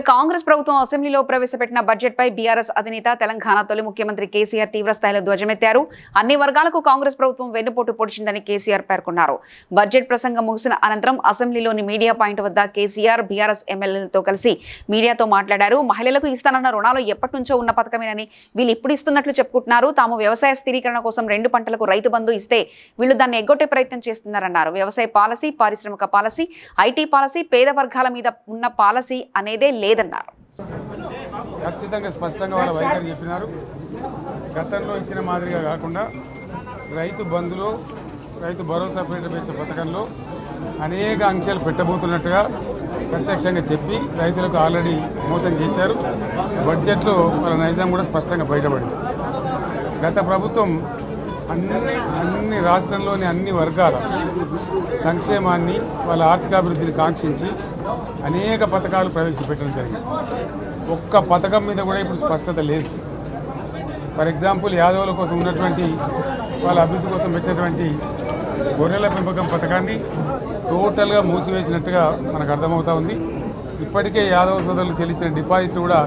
కాంగ్రెస్ ప్రభుత్వం అసెంబ్లీలో ప్రవేశపెట్టిన బడ్జెట్ పై బీఆర్ఎస్ అధినేత తెలంగాణ తొలి ముఖ్యమంత్రి కేసీఆర్ తీవ్ర స్థాయిలో ధ్వజమెత్తారు. అన్ని వర్గాలకు కాంగ్రెస్ ప్రభుత్వం వెన్నుపోటు పొడిచిందని కేసీఆర్ పేర్కొన్నారు. బడ్జెట్ ప్రసంగం ముగిసిన అనంతరం అసెంబ్లీలోని మీడియా పాయింట్ వద్ద కేసీఆర్ బీఆర్ఎస్ ఎమ్మెల్యేలతో కలిసి మీడియాతో మాట్లాడారు. మహిళలకు ఇస్తానన్న రుణాలు ఎప్పటి నుంచో ఉన్న పథకమేనని వీళ్ళు ఇప్పుడు ఇస్తున్నట్లు చెప్పుకుంటున్నారు. తాము వ్యవసాయ స్థిరీకరణ కోసం రెండు పంటలకు రైతు బంధు ఇస్తే వీళ్ళు దాన్ని ఎగ్గొట్టే ప్రయత్నం చేస్తున్నారన్నారు. వ్యవసాయ పాలసీ పారిశ్రామిక పాలసీ ఐటీ పాలసీ పేద వర్గాల మీద ఉన్న పాలసీ అనేదే లేదన్నారు. ఖచ్చితంగా స్పష్టంగా వాళ్ళ వైఖరి చెప్పినారు. గతంలో ఇచ్చిన మాదిరిగా కాకుండా రైతు బంధులో రైతు భరోసా పేట పథకంలో అనేక అంశాలు పెట్టబోతున్నట్టుగా ప్రత్యక్షంగా చెప్పి రైతులకు ఆల్రెడీ మోసం చేశారు. బడ్జెట్లో వాళ్ళ నైజాం కూడా స్పష్టంగా బయటపడింది. గత ప్రభుత్వం అన్ని అన్ని రాష్ట్రంలోని అన్ని వర్గాల సంక్షేమాన్ని వాళ్ళ ఆర్థికాభివృద్ధిని కాంక్షించి అనేక పథకాలు ప్రవేశపెట్టడం జరిగింది. ఒక్క పథకం మీద కూడా ఇప్పుడు స్పష్టత లేదు. ఫర్ ఎగ్జాంపుల్ యాదవుల కోసం ఉన్నటువంటి వాళ్ళ అభివృద్ధి కోసం పెట్టినటువంటి గొర్రెల పెంపకం పథకాన్ని టోటల్గా మూసివేసినట్టుగా మనకు అర్థమవుతా ఉంది. ఇప్పటికే యాదవ సోదరులు చెల్లించిన డిపాజిట్ కూడా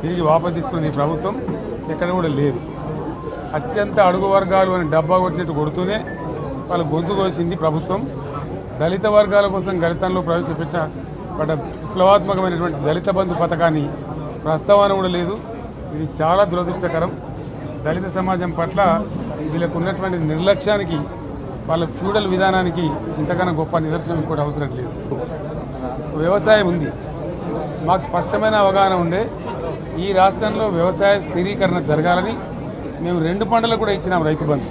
తిరిగి వాపసు తీసుకున్న ఈ ప్రభుత్వం ఎక్కడ కూడా లేదు. అత్యంత అడుగు వర్గాలు అని డబ్బా కొట్టినట్టు కొడుతూనే వాళ్ళ గొంతు కోసింది ప్రభుత్వం. దళిత వర్గాల కోసం గళితంలో ప్రవేశపెట్టబడ్డ విప్లవాత్మకమైనటువంటి దళిత బంధు పథకాన్ని ప్రస్తావన కూడా లేదు. ఇది చాలా దురదృష్టకరం. దళిత సమాజం పట్ల వీళ్ళకు ఉన్నటువంటి నిర్లక్ష్యానికి వాళ్ళ ఫ్యూడల్ విధానానికి ఇంతకన్నా గొప్ప నిదర్శనం కూడా అవసరం లేదు. వ్యవసాయం ఉంది. మాకు స్పష్టమైన అవగాహన ఉండే. ఈ రాష్ట్రంలో వ్యవసాయ స్థిరీకరణ జరగాలని మేము రెండు పంటలు కూడా ఇచ్చినాం రైతు బంధు.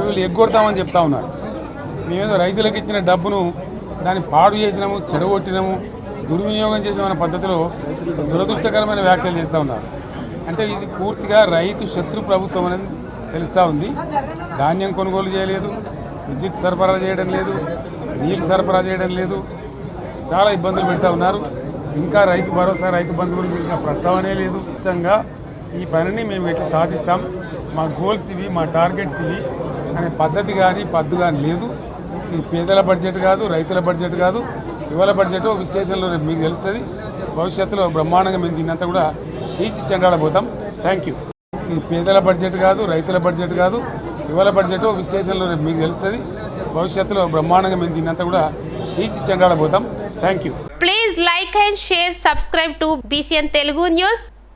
వీళ్ళు ఎగ్గొడతామని చెప్తా ఉన్నారు. మేమేదో రైతులకు ఇచ్చిన డబ్బును దాన్ని పాడు చేసినాము చెడగొట్టినాము దుర్వినియోగం చేసిన పద్ధతిలో దురదృష్టకరమైన వ్యాఖ్యలు చేస్తూ ఉన్నారు. అంటే ఇది పూర్తిగా రైతు శత్రు ప్రభుత్వం అనేది తెలుస్తూ ఉంది. ధాన్యం కొనుగోలు చేయలేదు విద్యుత్ సరఫరా చేయడం లేదు నీళ్ళు సరఫరా చేయడం లేదు. చాలా ఇబ్బందులు పెడతా ఉన్నారు. ఇంకా రైతు భరోసా రైతు బంధు గురించి ప్రస్తావనే లేదు. నిజంగా ఈ పనిని మేము ఎట్లా సాధిస్తాం. మా గోల్స్ ఇవి మా టార్గెట్స్ ఇవి. అనే పద్ధతి కానీ పద్దు కానీ లేదు. ఇది పేదల బడ్జెట్ కాదు రైతుల బడ్జెట్ కాదు. యువల బడ్జెట్ విశ్లేషణలో రేపు మీకు తెలుస్తుంది. భవిష్యత్తులో బ్రహ్మాండంగా మేము దీన్నంతా కూడా చీల్చి చెండాడబోతాం. థ్యాంక్ యూ ఇది పేదల బడ్జెట్ కాదు రైతుల బడ్జెట్ కాదు. యువల బడ్జెట్ విశ్లేషణలో రేపు మీకు తెలుస్తుంది. భవిష్యత్తులో బ్రహ్మాండంగా మేము దీన్నంతా కూడా చీల్చి చెండాడబోతాం. Thank you please like and share subscribe to BCN Telugu news